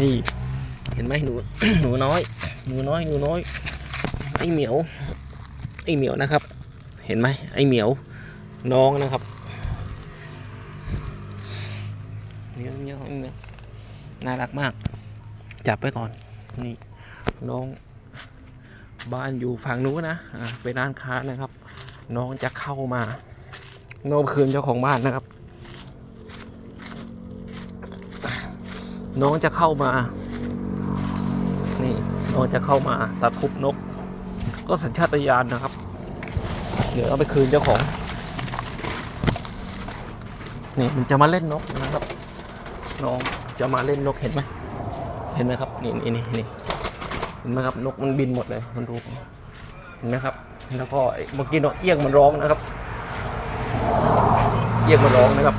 นี่เห็นไหมหนูหนูน้อย หนูน้อยหนูน้อยไอเหมียวไอเหมียวนะครับ เห็นไหมไอเหมียวน้องนะครับเหมียวเหมียวเหมียวน่ารักมาก จับไปก่อนนี่น้องบ้านอยู่ฝั่งนู้นนะอ่าเป็นร้านค้านะครับ น้องจะเข้ามา โน้มคืนเจ้าของบ้านนะครับ น้องจะเข้ามา นี่น้องจะเข้ามาตะคุบนก ก็สัญชาตญาณนะครับ เดี๋ยวเอาไปคืนเจ้าของ นี่มันจะมาเล่นนกนะครับ น้องจะมาเล่นนกเห็นไหมเห็นไหมครับ นี่นี่นี่นี่เห็นไหมครับ นกมันบินหมดเลย มันดูเห็นไหมครับ แล้วก็เมื่อกี้นกเอี้ยงมันร้องนะครับ เอี้ยงมันร้องนะครับ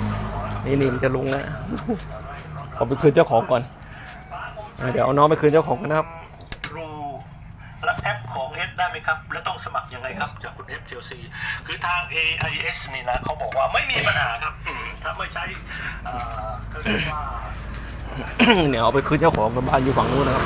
นี่นี่มันจะลงแล้ว เอาไปคืนเจ้าของก่อนอะเดี๋ยวเอาน้องไปคืนเจ้าของกันนะครับรูและแอปของเอสได้ไหมครับ แล้วต้องสมัครยังไงครับ จากคุณ FTLC คือทาง AIS นี่นะเขาบอกว่าไม่มีปัญหาครับอืมถ้าไม่ใช้เอ่อเขาเรียกว่า เนี่ยเอาไปคืนเจ้าของกับบ้านอยู่ฝั่งนู้นนะครับ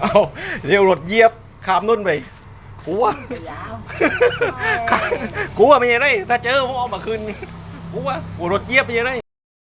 เอาเดี๋ยวรถเหยียบขามนุ่นไปกูว่า ยาวกูว่าไม่ยังไงถ้าเจอผมเอามาคืนกูว่ากูรถเหยียบไม่ยังไง